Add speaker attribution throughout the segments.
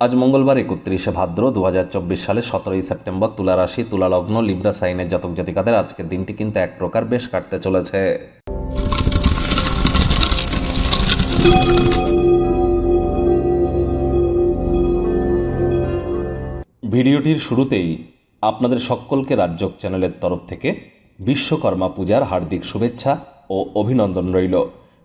Speaker 1: আজ মঙ্গলবার একত্রিশে ভাদ্র দু হাজার চব্বিশ সালে সতেরোই সেপ্টেম্বর তুলা রাশি, তুলা লগ্ন, লিব্রা সাইনের জাতক জাতিকাদের আজকের দিনটি কিন্তু এক প্রকার বেশ কাটতে চলেছে। ভিডিওটির শুরুতেই আপনাদের সকলকে রাজ্যক চ্যানেলের তরফ থেকে বিশ্বকর্মা পূজার হার্দিক শুভেচ্ছা ও অভিনন্দন রইল।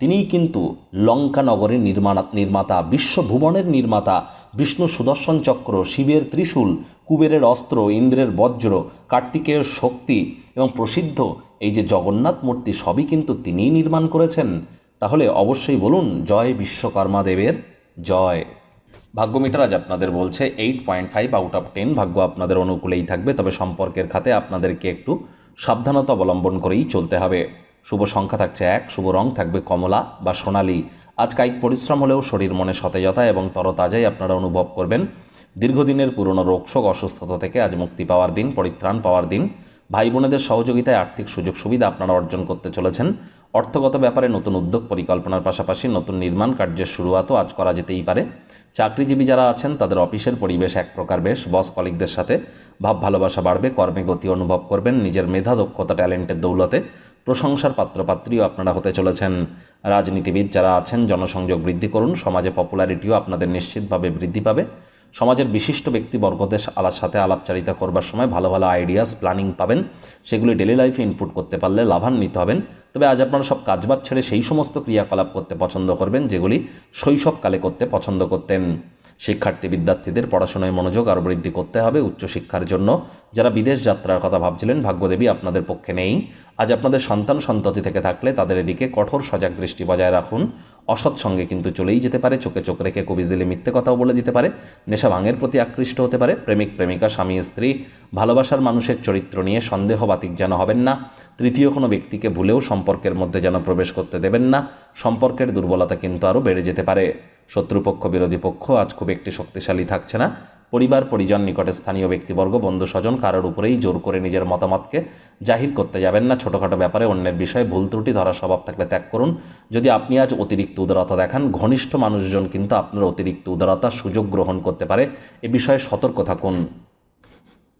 Speaker 1: তিনিই কিন্তু লঙ্কা নগরের নির্মাণ, নির্মাতা, বিশ্বভুবনের নির্মাতা, বিষ্ণু সুদর্শন চক্র, শিবের ত্রিশূল, কুবেরের অস্ত্র, ইন্দ্রের বজ্র, কার্তিকেয়ের শক্তি এবং প্রসিদ্ধ এই যে জগন্নাথ মূর্তি সবই কিন্তু তিনিই নির্মাণ করেছেন। তাহলে অবশ্যই বলুন, জয় বিশ্বকর্মা দেবের জয়। ভাগ্যমিটার আজ আপনাদের বলছে eight point five out of ten, ভাগ্য আপনাদের অনুকূলেই থাকবে, তবে সম্পর্কের খাতে আপনাদেরকে একটু সাবধানতা অবলম্বন করেই চলতে হবে। শুভ সংখ্যা থাকছে এক, শুভ রং থাকবে কমলা বা সোনালি। আজ কায়িক পরিশ্রম হলেও শরীর মনে সতেজতা এবং তরতাজাই আপনারা অনুভব করবেন। দীর্ঘদিনের পুরনো রোগশোক অসুস্থতা থেকে আজ মুক্তি পাওয়ার দিন, পরিত্রাণ পাওয়ার দিন। ভাই বোনেদের সহযোগিতায় আর্থিক সুযোগ সুবিধা আপনারা অর্জন করতে চলেছেন। অর্থগত ব্যাপারে নতুন উদ্যোগ পরিকল্পনার পাশাপাশি নতুন নির্মাণ কার্যের শুরুয়াতও আজ করা যেতেই পারে। চাকরিজীবী যারা আছেন, তাদের অফিসের পরিবেশ এক প্রকার বেশ। বস কলিকদের সাথে ভাব ভালোবাসা বাড়বে, কর্মে গতি অনুভব করবেন। নিজের মেধা, দক্ষতা, ট্যালেন্টের দৌলতে প্রশংসার পাত্রপাত্রীও আপনারা হতে চলেছেন। রাজনীতিবিদ যারা আছেন, জনসংযোগ বৃদ্ধি করুন, সমাজে পপুলারিটিও আপনাদের নিশ্চিতভাবে বৃদ্ধি পাবে। সমাজের বিশিষ্ট ব্যক্তিবর্গদের আলার সাথে আলাপচারিতা করবার সময় ভালো ভালো আইডিয়াস প্ল্যানিং পাবেন। সেগুলি ডেলি লাইফে ইনপুট করতে পারলে লাভান্বিত হবেন। তবে আজ আপনারা সব কাজবাজ ছেড়ে সেই সমস্ত ক্রিয়াকলাপ করতে পছন্দ করবেন, যেগুলি শৈশবকালে করতে পছন্দ করতেন। শিক্ষার্থী বিদ্যার্থীদের পড়াশোনায় মনোযোগ আরও বৃদ্ধি করতে হবে উচ্চশিক্ষার জন্য। যারা বিদেশ যাত্রার কথা ভাবছিলেন, ভাগ্যদেবী আপনাদের পক্ষে নেই। আজ আপনাদের সন্তান সন্ততি থেকে থাকলে তাদের এদিকে কঠোর সজাগ দৃষ্টি বজায় রাখুন। অসৎ সঙ্গে কিন্তু চলেই যেতে পারে, চোখে চোখ রেখে কবিজিলে মিথ্যে কথাও বলে দিতে পারে, নেশা ভাঙের প্রতি আকৃষ্ট হতে পারে, প্রেমিক, প্রেমিকা, স্বামী, স্ত্রী, ভালোবাসার মানুষের চরিত্র নিয়ে সন্দেহবাতিক যেন হবেন না। তৃতীয় কোনো ব্যক্তিকে ভুলেও সম্পর্কের মধ্যে যেন প্রবেশ করতে দেবেন না। সম্পর্কের দুর্বলতা কিন্তু আরও বেড়ে যেতে পারে। শত্রুপক্ষ, বিরোধী পক্ষ আজ খুব একটি শক্তিশালী থাকছে না। পরিবার, পরিজন, নিকটে স্থানীয় ব্যক্তিবর্গ বন্ধু স্বজন কারোর উপরেই জোর করে নিজের মতামতকে জাহির করতে যাবেন না। ছোটোখাটো ব্যাপারে অন্যের বিষয়ে ভুল ত্রুটি, ধরা, স্বভাব থাকলে ত্যাগ করুন। যদি আপনি আজ অতিরিক্ত উদারতা দেখান, ঘনিষ্ঠ মানুষজন কিন্তু আপনার অতিরিক্ত উদারতার সুযোগ গ্রহণ করতে পারে। এ বিষয়ে সতর্ক থাকুন।